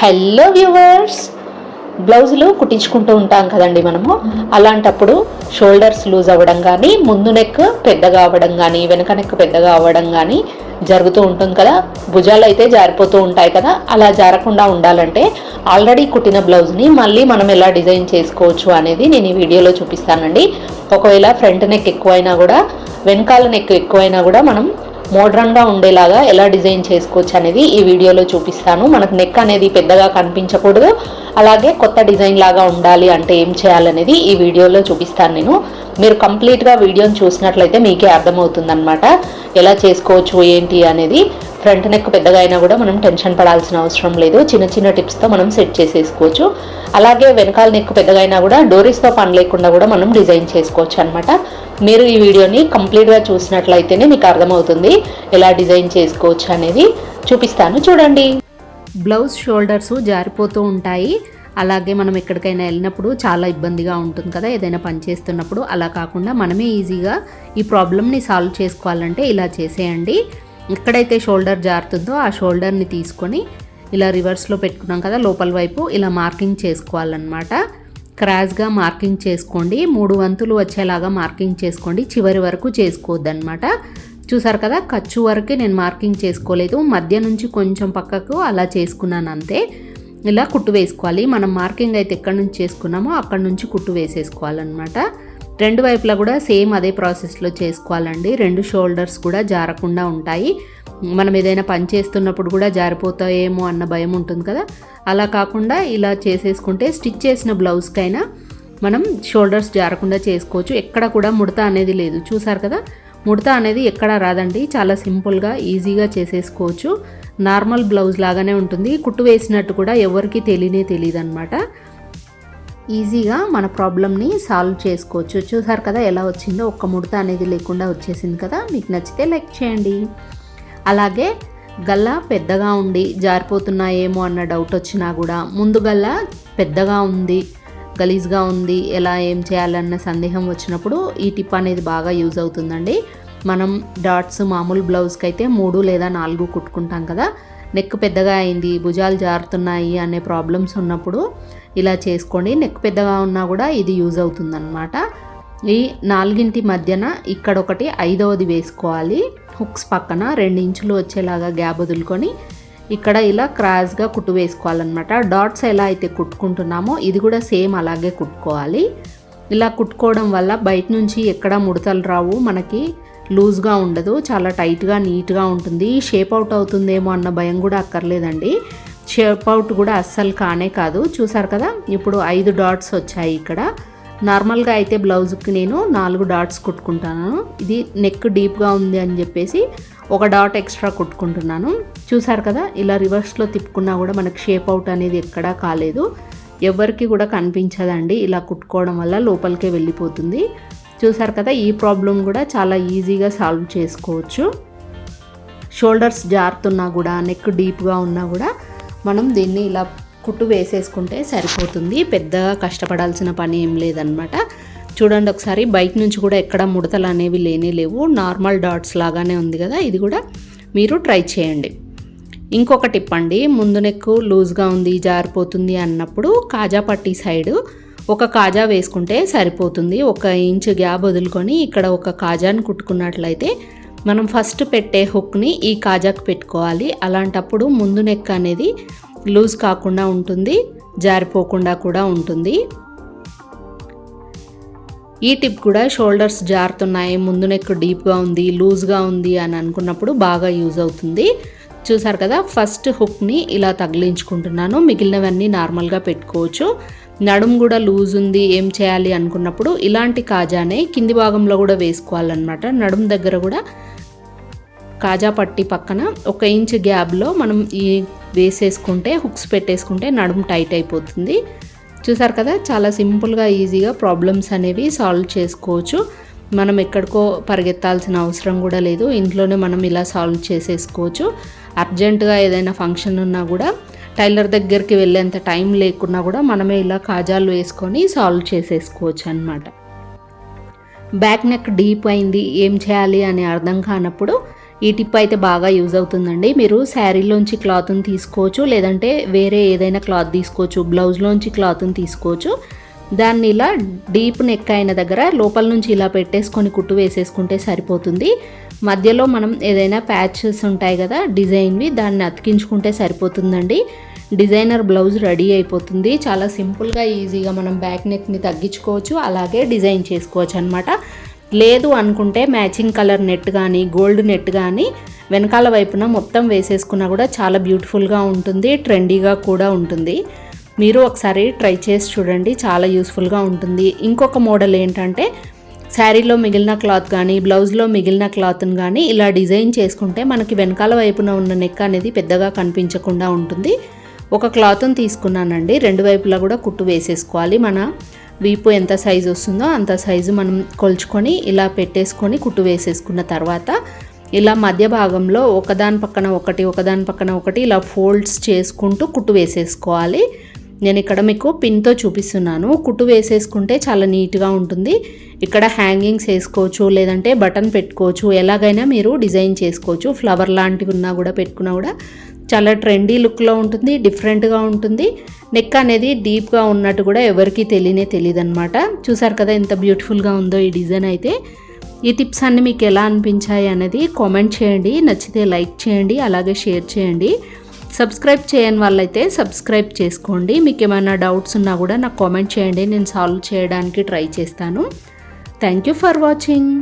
Hello viewers బ్లౌజులు కుట్టించుకుంటూ ఉంటాం కదండి మనము. అలాంటప్పుడు షోల్డర్స్ లూజ్ అవ్వడం కానీ ముందు నెక్ పెద్దగా అవ్వడం కానీ వెనక నెక్ పెద్దగా అవ్వడం కానీ జరుగుతూ ఉంటుంది కదా. భుజాలు అయితే జారిపోతూ ఉంటాయి కదా. అలా జారకుండా ఉండాలంటే ఆల్రెడీ కుట్టిన బ్లౌజ్ని మళ్ళీ మనం ఎలా డిజైన్ చేసుకోవచ్చు అనేది నేను ఈ వీడియోలో చూపిస్తానండి. ఒకవేళ ఫ్రంట్ నెక్ ఎక్కువైనా కూడా వెనకాల నెక్ ఎక్కువైనా కూడా మనం మోడ్రన్గా ఉండేలాగా ఎలా డిజైన్ చేసుకోవచ్చు అనేది ఈ వీడియోలో చూపిస్తాను. మనకు నెక్ అనేది పెద్దగా కనిపించకూడదు. అలాగే కొత్త డిజైన్ లాగా ఉండాలి అంటే ఏం చేయాలనేది ఈ వీడియోలో చూపిస్తాను నేను. మీరు కంప్లీట్గా వీడియోని చూసినట్లయితే మీకే అర్థమవుతుందనమాట ఎలా చేసుకోవచ్చు ఏంటి అనేది ఫ్రంట్ నెక్ పెద్దగా అయినా కూడా మనం టెన్షన్ పడాల్సిన అవసరం లేదు. చిన్న చిన్న టిప్స్తో మనం సెట్ చేసేసుకోవచ్చు. అలాగే వెనకాల నెక్ పెద్దగా అయినా కూడా డోరీస్తో పని లేకుండా కూడా మనం డిజైన్ చేసుకోవచ్చు అనమాట మీరు ఈ వీడియోని కంప్లీట్గా చూసినట్లయితేనే మీకు అర్థమవుతుంది ఎలా డిజైన్ చేసుకోవచ్చు అనేది. చూపిస్తాను చూడండి. బ్లౌజ్ షోల్డర్స్ జారిపోతూ ఉంటాయి. అలాగే మనం ఎక్కడికైనా వెళ్ళినప్పుడు చాలా ఇబ్బందిగా ఉంటుంది కదా ఏదైనా పని చేస్తున్నప్పుడు. అలా కాకుండా మనమే ఈజీగా ఈ ప్రాబ్లమ్ని సాల్వ్ చేసుకోవాలంటే ఇలా చేసేయండి. ఎక్కడైతే షోల్డర్ జారుతుందో ఆ షోల్డర్ని తీసుకొని ఇలా రివర్స్లో పెట్టుకున్నాం కదా లోపల వైపు ఇలా మార్కింగ్ చేసుకోవాలన్నమాట. క్రాస్గా మార్కింగ్ చేసుకోండి. మూడు వంతులు వచ్చేలాగా మార్కింగ్ చేసుకోండి. చివరి వరకు చేసుకోవద్దనమాట చూసారు కదా ఖర్చు వరకే నేను మార్కింగ్ చేసుకోలేదు. మధ్య నుంచి కొంచెం పక్కకు అలా చేసుకున్నాను అంతే. ఇలా కుట్టు వేసుకోవాలి. మనం మార్కింగ్ అయితే ఎక్కడి నుంచి చేసుకున్నామో అక్కడి నుంచి కుట్టు వేసేసుకోవాలన్నమాట. రెండు వైపులా కూడా సేమ్ అదే ప్రాసెస్లో చేసుకోవాలండి. రెండు షోల్డర్స్ కూడా జారకుండా ఉంటాయి. మనం ఏదైనా పని చేస్తున్నప్పుడు కూడా జారిపోతాయేమో అన్న భయం ఉంటుంది కదా. అలా కాకుండా ఇలా చేసేసుకుంటే స్టిచ్ చేసిన బ్లౌజ్కైనా మనం షోల్డర్స్ జారకుండా చేసుకోవచ్చు. ఎక్కడ కూడా ముడత అనేది లేదు. చూసారు కదా? ముడత అనేది ఎక్కడ రాదండి. చాలా సింపుల్గా ఈజీగా చేసేసుకోవచ్చు. నార్మల్ బ్లౌజ్ లాగానే ఉంటుంది. కుట్టు వేసినట్టు కూడా ఎవరికి తెలియనే తెలియదు అనమాట ఈజీగా మన ప్రాబ్లమ్ని సాల్వ్ చేసుకోవచ్చు. చూసారు కదా ఎలా వచ్చిందో? ఒక్క ముడత అనేది లేకుండా వచ్చేసింది కదా? మీకు నచ్చితే లైక్ చేయండి. అలాగే గల్ల పెద్దగా ఉండి జారిపోతున్నాయేమో అన్న డౌట్ వచ్చినా కూడా ముందు గల్ల పెద్దగా ఉంది గలీజ్గా ఉంది ఎలా ఏం చేయాలన్న సందేహం వచ్చినప్పుడు ఈ టిప్ అనేది బాగా యూజ్ అవుతుందండి. మనం డాట్స్ మామూలు బ్లౌజ్కి అయితే మూడు లేదా నాలుగు కుట్టుకుంటాం కదా? నెక్ పెద్దగా అయింది భుజాలు జారుతున్నాయి అనే ప్రాబ్లమ్స్ ఉన్నప్పుడు ఇలా చేసుకోండి. నెక్ పెద్దగా ఉన్నా కూడా ఇది యూజ్ అవుతుందన్నమాట. ఈ నాలుగింటి మధ్యన ఇక్కడ ఒకటి ఐదవది వేసుకోవాలి. హుక్స్ పక్కన రెండు ఇంచులు వచ్చేలాగా గ్యాప్ వదులుకొని ఇక్కడ ఇలా క్రాస్గా కుట్టు వేసుకోవాలన్నమాట. డాట్స్ ఎలా అయితే కుట్టుకుంటున్నామో ఇది కూడా సేమ్ అలాగే కుట్టుకోవాలి. ఇలా కుట్టుకోవడం వల్ల బయట నుంచి ఎక్కడ ముడతలు రావు మనకి లూజ్గా ఉండదు చాలా టైట్గా నీట్గా ఉంటుంది. షేప్ అవుట్ అవుతుందేమో అన్న భయం కూడా అక్కర్లేదండి. షేప్ అవుట్ కూడా అస్సలు కానే కాదు. చూసారు కదా ఇప్పుడు ఐదు డాట్స్ వచ్చాయి ఇక్కడ. నార్మల్గా అయితే బ్లౌజ్కి నేను నాలుగు డాట్స్ కుట్టుకుంటాను. ఇది నెక్ డీప్గా ఉంది అని చెప్పేసి ఒక డాట్ ఎక్స్ట్రా కుట్టుకుంటున్నాను. చూసారు కదా ఇలా రివర్స్లో తిప్పుకున్నా కూడా మనకు షేప్ అవుట్ అనేది ఎక్కడా కాలేదు. ఎవరికి కూడా కనిపించదండి ఇలా కుట్టుకోవడం వల్ల లోపలికే వెళ్ళిపోతుంది. చూసారు కదా ఈ ప్రాబ్లం కూడా చాలా ఈజీగా సాల్వ్ చేసుకోవచ్చు. షోల్డర్స్ జారుతున్నా కూడా నెక్ డీప్గా ఉన్నా కూడా మనం దీన్ని ఇలా కుట్టు వేసేసుకుంటే సరిపోతుంది. పెద్దగా కష్టపడాల్సిన పని ఏం లేదనమాట చూడండి ఒకసారి బయట నుంచి కూడా ఎక్కడ ముడతలు అనేవి లేనే లేవు. నార్మల్ డాట్స్ లాగానే ఉంది కదా ఇది కూడా మీరు ట్రై చేయండి. ఇంకొక టిప్ అండి ముందు నెక్కు లూజ్గా ఉంది జారిపోతుంది అన్నప్పుడు కాజాపట్టి సైడు ఒక కాజా వేసుకుంటే సరిపోతుంది. ఒక ఇంచు గ్యాప్ వదులుకొని ఇక్కడ ఒక కాజాని కుట్టుకున్నట్లయితే మనం ఫస్ట్ పెట్టే హుక్ని ఈ కాజాకు పెట్టుకోవాలి. అలాంటప్పుడు ముందు నెక్ అనేది లూజ్ కాకుండా ఉంటుంది. జారిపోకుండా కూడా ఉంటుంది. ఈ టిప్ కూడా షోల్డర్స్ జారుతున్నాయి. ముందు నెక్ డీప్గా ఉంది లూజ్గా ఉంది అని అనుకున్నప్పుడు బాగా యూజ్ అవుతుంది. చూసారు కదా ఫస్ట్ హుక్ని ఇలా తగిలించుకుంటున్నాను. మిగిలినవన్నీ నార్మల్గా పెట్టుకోవచ్చు. నడుము కూడా లూజ్ ఉంది ఏం చేయాలి అనుకున్నప్పుడు ఇలాంటి కాజానే కింది భాగంలో కూడా వేసుకోవాలన్నమాట. నడుము దగ్గర కూడా కాజా పట్టి పక్కన ఒక ఇంచ్ గ్యాప్లో మనం ఈ వేసేసుకుంటే హుక్స్ పెట్టేసుకుంటే నడుము టైట్ అయిపోతుంది. చూసారు కదా చాలా సింపుల్గా ఈజీగా ప్రాబ్లమ్స్ అనేవి సాల్వ్ చేసుకోవచ్చు. మనం ఎక్కడికో పరిగెత్తాల్సిన అవసరం కూడా లేదు. ఇంట్లోనే మనం ఇలా సాల్వ్ చేసేసుకోవచ్చు. అర్జెంటుగా ఏదైనా ఫంక్షన్ ఉన్నా కూడా టైలర్ దగ్గరికి వెళ్ళేంత టైం లేకున్నా కూడా మనమే ఇలా కాజాలు వేసుకొని సాల్వ్ చేసేసుకోవచ్చు అనమాట బ్యాక్ నెక్ డీప్ అయింది ఏం చేయాలి అని అర్థం కానప్పుడు ఈ టిప్ అయితే బాగా యూజ్ అవుతుందండి. మీరు శారీలోంచి క్లాత్ని తీసుకోవచ్చు లేదంటే వేరే ఏదైనా క్లాత్ తీసుకోవచ్చు బ్లౌజ్లోంచి క్లాత్ని తీసుకోవచ్చు. దాన్ని ఇలా డీప్ నెక్ అయిన దగ్గర లోపల నుంచి ఇలా పెట్టేసుకొని కుట్టు వేసేసుకుంటే సరిపోతుంది. మధ్యలో మనం ఏదైనా ప్యాచెస్ ఉంటాయి కదా డిజైన్వి దాన్ని అతికించుకుంటే సరిపోతుందండి. డిజైనర్ బ్లౌజ్ రెడీ అయిపోతుంది. చాలా సింపుల్గా ఈజీగా మనం బ్యాక్ నెక్ని తగ్గించుకోవచ్చు. అలాగే డిజైన్ చేసుకోవచ్చు అనమాట లేదు అనుకుంటే మ్యాచింగ్ కలర్ నెట్ కానీ గోల్డ్ నెట్ కానీ వెనకాల వైపున మొత్తం వేసేసుకున్నా కూడా చాలా బ్యూటిఫుల్గా ఉంటుంది. ట్రెండీగా కూడా ఉంటుంది. మీరు ఒకసారి ట్రై చేసి చూడండి. చాలా యూస్ఫుల్గా ఉంటుంది. ఇంకొక మోడల్ ఏంటంటే శారీలో మిగిలిన క్లాత్ కానీ బ్లౌజ్లో మిగిలిన క్లాత్ని కానీ ఇలా డిజైన్ చేసుకుంటే మనకి వెనకాల వైపున ఉన్న నెక్ అనేది పెద్దగా కనిపించకుండా ఉంటుంది. ఒక క్లాత్ని తీసుకున్నానండి. రెండు వైపులా కూడా కుట్టు వేసేసుకోవాలి. మన వీపు ఎంత సైజు వస్తుందో అంత సైజు మనం కొలుచుకొని ఇలా పెట్టేసుకొని కుట్టు వేసేసుకున్న తర్వాత ఇలా మధ్య భాగంలో ఒకదాని పక్కన ఒకటి ఒకదాని పక్కన ఒకటి ఇలా ఫోల్డ్స్ చేసుకుంటూ కుట్టు వేసేసుకోవాలి. నేను ఇక్కడ మీకు పిన్తో చూపిస్తున్నాను. కుట్టు వేసేసుకుంటే చాలా నీట్గా ఉంటుంది. ఇక్కడ హ్యాంగింగ్స్ వేసుకోవచ్చు లేదంటే బటన్ పెట్టుకోవచ్చు. ఎలాగైనా మీరు డిజైన్ చేసుకోవచ్చు. ఫ్లవర్ లాంటివి ఉన్నా కూడా పెట్టుకున్నా కూడా చాలా ట్రెండీ లుక్లో ఉంటుంది డిఫరెంట్గా ఉంటుంది. నెక్ అనేది డీప్గా ఉన్నట్టు కూడా ఎవరికీ తెలియనే తెలియదు అనమాట చూసారు కదా ఎంత బ్యూటిఫుల్గా ఉందో ఈ డిజైన్ అయితే. ఈ టిప్స్ అన్నీ మీకు ఎలా అనిపించాయి అనేది కామెంట్ చేయండి. నచ్చితే లైక్ చేయండి అలాగే షేర్ చేయండి. సబ్స్క్రైబ్ చేయని వాళ్ళైతే సబ్స్క్రైబ్ చేసుకోండి. మీకు ఏమైనా డౌట్స్ ఉన్నా కూడా నాకు కామెంట్ చేయండి. నేను సాల్వ్ చేయడానికి ట్రై చేస్తాను. Thank you for watching.